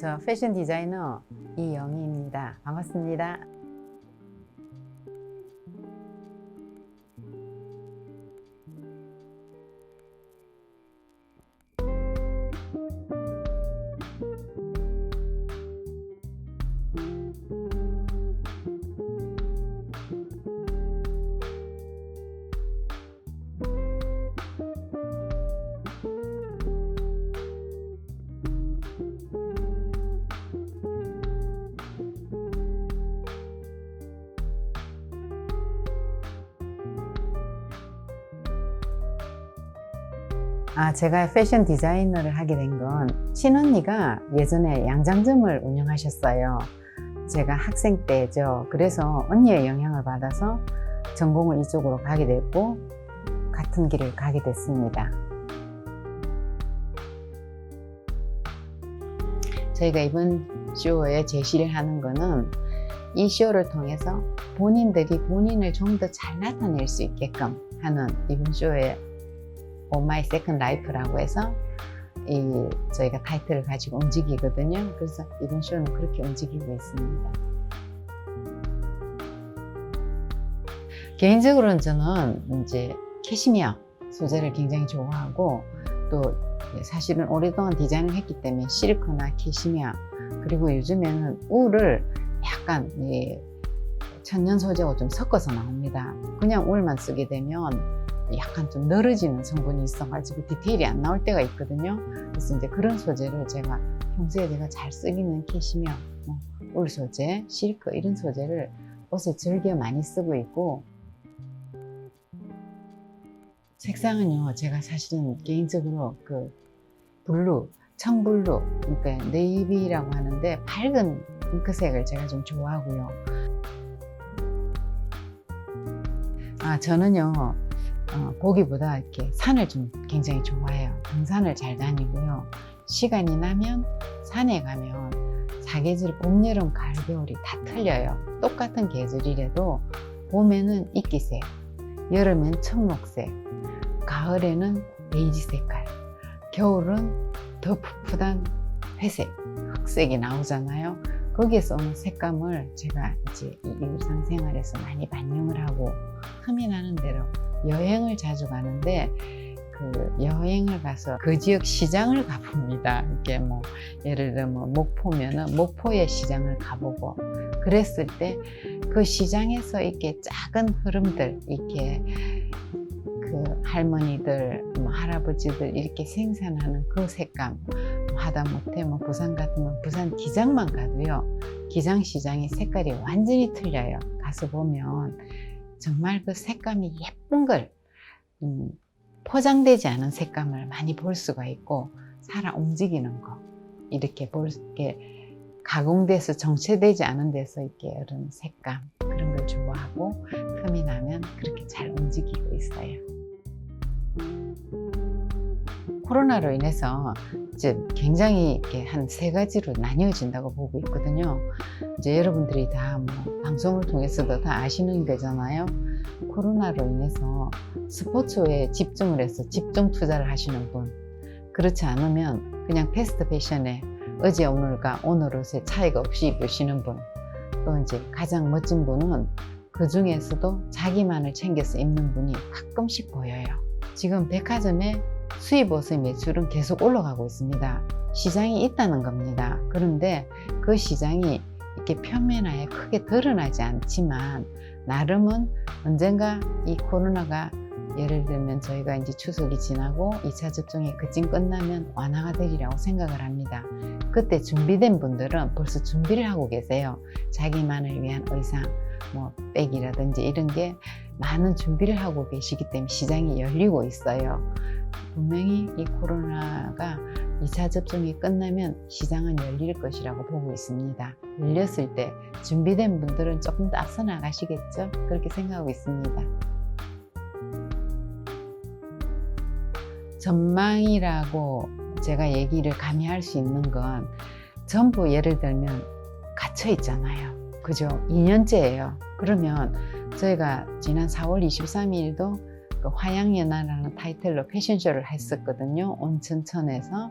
저 패션 디자이너 이영희입니다. 반갑습니다. 아, 제가 패션 디자이너를 하게 된 건 친언니가 예전에 양장점을 운영하셨어요. 제가 학생 때죠. 그래서 언니의 영향을 받아서 전공을 이쪽으로 가게 됐고 같은 길을 가게 됐습니다. 저희가 이번 쇼에 제시를 하는 거는 이 쇼를 통해서 본인들이 본인을 좀 더 잘 나타낼 수 있게끔 하는 이번 쇼의 오 마이 세컨 라이프라고 해서 이 저희가 타이틀을 가지고 움직이거든요. 그래서 이번 쇼는 그렇게 움직이고 있습니다. 개인적으로는 저는 이제 캐시미어 소재를 굉장히 좋아하고 또 사실은 오랫동안 디자인을 했기 때문에 실크나 캐시미어 그리고 요즘에는 울을 약간 이 천연 소재하고 좀 섞어서 나옵니다. 그냥 울만 쓰게 되면 약간 좀 늘어지는 성분이 있어가지고 디테일이 안 나올 때가 있거든요. 그래서 이제 그런 소재를 제가 평소에 제가 잘 쓰기는 캐시미어, 뭐, 울 소재, 실크 이런 소재를 옷에 즐겨 많이 쓰고 있고 색상은요 제가 사실은 개인적으로 그 블루, 청블루, 그러니까 네이비라고 하는데 밝은 핑크색을 제가 좀 좋아하고요. 아 저는요 어, 보기보다 이렇게 산을 좀 굉장히 좋아해요. 등산을 잘 다니고요. 시간이 나면 산에 가면 사계절 봄, 여름, 가을, 겨울이 다 틀려요. 똑같은 계절이라도 봄에는 이끼색, 여름엔 청록색, 가을에는 베이지 색깔, 겨울은 더 풋풋한 회색, 흑색이 나오잖아요. 거기에서 오는 색감을 제가 이제 이 일상생활에서 많이 반영을 하고 흠이 나는 대로 여행을 자주 가는데 그 여행을 가서 그 지역 시장을 가봅니다. 이렇게 뭐 예를 들어 뭐 목포면은 목포의 시장을 가보고 그랬을 때 그 시장에서 이렇게 작은 흐름들 이렇게 그 할머니들, 뭐 할아버지들 이렇게 생산하는 그 색감 하다못해 뭐 부산 같으면 부산 기장만 가도요 기장 시장의 색깔이 완전히 틀려요. 가서 보면 정말 그 색감이 예쁜 걸 음, 포장되지 않은 색감을 많이 볼 수가 있고 살아 움직이는 거 이렇게 볼 이렇게 가공돼서 정체되지 않은 데서 이렇게 이런 색감 그런 걸 좋아하고 틈이 나면 그렇게 잘 움직이고 있어요. 코로나로 인해서 이제 굉장히 한 세 가지로 나뉘어진다고 보고 있거든요. 이제 여러분들이 다 뭐 방송을 통해서도 다 아시는 거잖아요. 코로나로 인해서 스포츠에 집중을 해서 집중 투자를 하시는 분, 그렇지 않으면 그냥 패스트 패션에 어제 오늘과 오늘 옷에 차이가 없이 입으시는 분, 또 이제 가장 멋진 분은 그 중에서도 자기만을 챙겨서 입는 분이 가끔씩 보여요. 지금 백화점에 수입 옷의 매출은 계속 올라가고 있습니다. 시장이 있다는 겁니다. 그런데 그 시장이 이렇게 표면화에 크게 드러나지 않지만 나름은 언젠가 이 코로나가 예를 들면 저희가 이제 추석이 지나고 2차 접종이 그쯤 끝나면 완화가 되리라고 생각을 합니다. 그때 준비된 분들은 벌써 준비를 하고 계세요. 자기만을 위한 의상, 뭐 백이라든지 이런 게 많은 준비를 하고 계시기 때문에 시장이 열리고 있어요. 분명히 이 코로나가 2차 접종이 끝나면 시장은 열릴 것이라고 보고 있습니다. 열렸을 때 준비된 분들은 조금 더 앞서 나가시겠죠? 그렇게 생각하고 있습니다. 전망이라고 제가 얘기를 감히 할 수 있는 건 전부 예를 들면 갇혀 있잖아요. 그죠? 2년째예요. 그러면 저희가 지난 4월 23일도 그 화양연화라는 타이틀로 패션쇼를 했었거든요. 온천천에서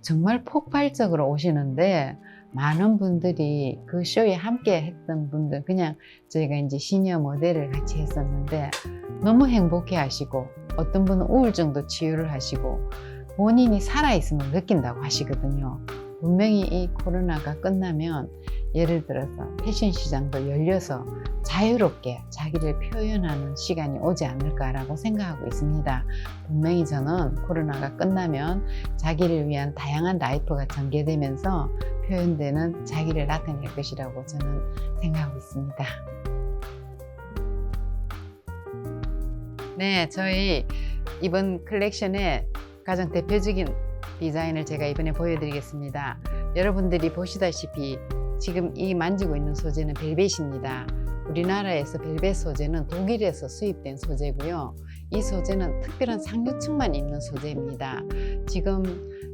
정말 폭발적으로 오시는데 많은 분들이 그 쇼에 함께 했던 분들 그냥 저희가 이제 시니어 모델을 같이 했었는데 너무 행복해 하시고 어떤 분은 우울증도 치유를 하시고 본인이 살아있음을 느낀다고 하시거든요. 분명히 이 코로나가 끝나면 예를 들어서 패션 시장도 열려서 자유롭게 자기를 표현하는 시간이 오지 않을까라고 생각하고 있습니다. 분명히 저는 코로나가 끝나면 자기를 위한 다양한 라이프가 전개되면서 표현되는 자기를 나타낼 것이라고 저는 생각하고 있습니다. 네, 저희 이번 컬렉션의 가장 대표적인 디자인을 제가 이번에 보여드리겠습니다. 여러분들이 보시다시피 지금 이 만지고 있는 소재는 벨벳입니다. 우리나라에서 벨벳 소재는 독일에서 수입된 소재고요. 이 소재는 특별한 상류층만 입는 소재입니다. 지금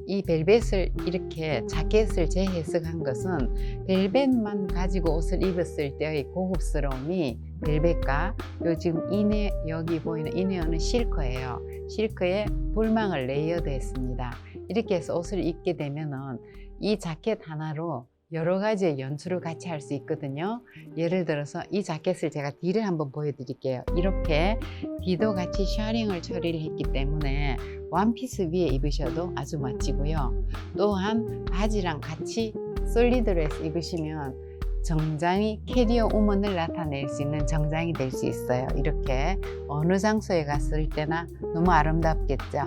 이 벨벳을 이렇게 자켓을 재해석한 것은 벨벳만 가지고 옷을 입었을 때의 고급스러움이 벨벳과 요 지금 이네 여기 보이는 이네어는 실크예요. 실크에 불망을 레이어드 했습니다. 이렇게 해서 옷을 입게 되면은 이 자켓 하나로 여러 가지의 연출을 같이 할 수 있거든요. 예를 들어서 이 자켓을 제가 뒤를 한번 보여드릴게요. 이렇게 뒤도 같이 셔링을 처리를 했기 때문에 원피스 위에 입으셔도 아주 멋지고요. 또한 바지랑 같이 솔리드로 해서 입으시면 정장이 캐리어 우먼을 나타낼 수 있는 정장이 될 수 있어요. 이렇게 어느 장소에 갔을 때나 너무 아름답겠죠.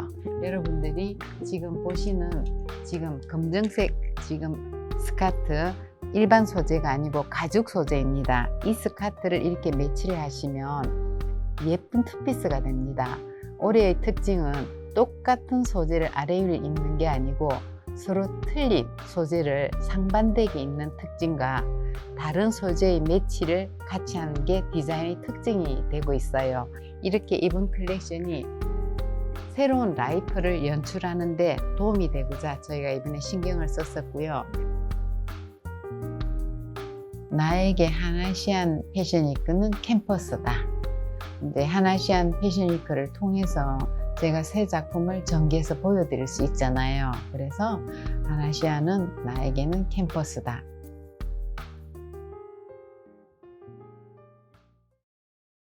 여러분들이 지금 보시는 지금 검정색 지금 스카트 일반 소재가 아니고 가죽 소재입니다. 이 스카트를 이렇게 매치를 하시면 예쁜 투피스가 됩니다. 올해의 특징은 똑같은 소재를 아래 위를 입는 게 아니고 서로 틀린 소재를 상반되게 입는 특징과 다른 소재의 매치를 같이 하는 게 디자인의 특징이 되고 있어요. 이렇게 입은 컬렉션이 새로운 라이프를 연출하는데 도움이 되고자 저희가 이번에 신경을 썼었고요. 나에게 하나시안 패션위크는 캠퍼스다. 이제 하나시안 패션위크를 통해서 제가 새 작품을 전개해서 보여드릴 수 있잖아요. 그래서 하나시안은 나에게는 캠퍼스다.